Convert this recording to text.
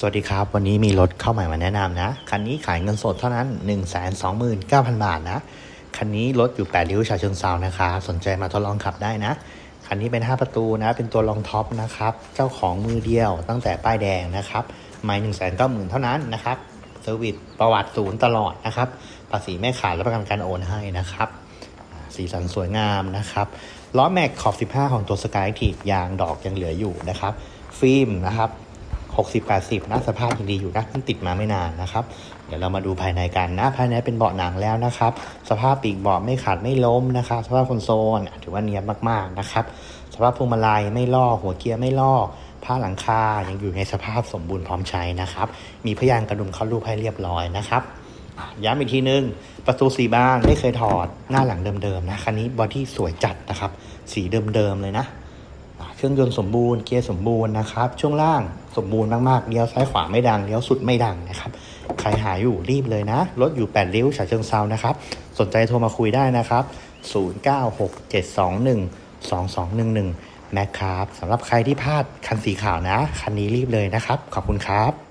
สวัสดีครับ วันนี้มีรถเข้าใหม่มาแนะนำนะ คันนี้ขายเงินสดเท่านั้น 1 2 9 0 0 0 บาทนะ คันนี้รถอยู่ 8 ริ้วชาเชิงเซานะคะสนใจมาทดลองขับได้นะ คันนี้เป็น 5 ประตูนะ เป็นตัวรองท็อปนะครับ เจ้าของมือเดียวตั้งแต่ป้ายแดงนะครับไม่หนึ่งแสนเก้าหมื่นเท่านั้นนะครับเซอร์วิสประวัติศูนย์ตลอดนะครับ ภาษีไม่ขาดและประกันการโอนให้นะครับสีสันสวยงามนะครับล้อแม็กขอบ 15 ของตัวสกายทียางดอกยังเหลืออยู่นะครับ ฟิล์มนะครับ 60-80นะสภาพยังดีอยู่นะเพิ่งติดมาไม่นานนะครับ เดี๋ยวเรามาดูภายในกันนะ ภายในเป็นเบาะหนังแล้วนะครับ สภาพปีกเบาะไม่ขาดไม่ล้มนะครับ สภาพคอนโซลถือว่าเนียบมากๆนะครับ สภาพพวงมาลัยไม่ลอกหัวเกียร์ไม่ลอกผ้าหลังคายังอยู่ในสภาพสมบูรณ์พร้อมใช้นะครับ มีพยางกระดุมเข้ารูปให้เรียบร้อยนะครับย้ำอีกทีนึง ประตูสีบานไม่เคยถอดหน้าหลังเดิมๆนะคันนี้บอดี้สวยจัดนะครับ สีเดิมๆเลยนะ เครื่องยนต์สมบูรณ์เกียร์สมบูรณ์นะครับ ช่วงล่างสมบูรณ์มากๆเลี้ยวซ้ายขวาไม่ดังเลี้ยวสุดไม่ดังนะครับใครหายอยู่รีบเลยนะรถอยู่8ริ้วฉะเชิงเซานะครับ สนใจโทรมาคุยได้นะครับ 0967212211 แม็กครับสำหรับใครที่พลาดคันสีขาวนะ คันนี้รีบเลยนะครับ ขอบคุณครับ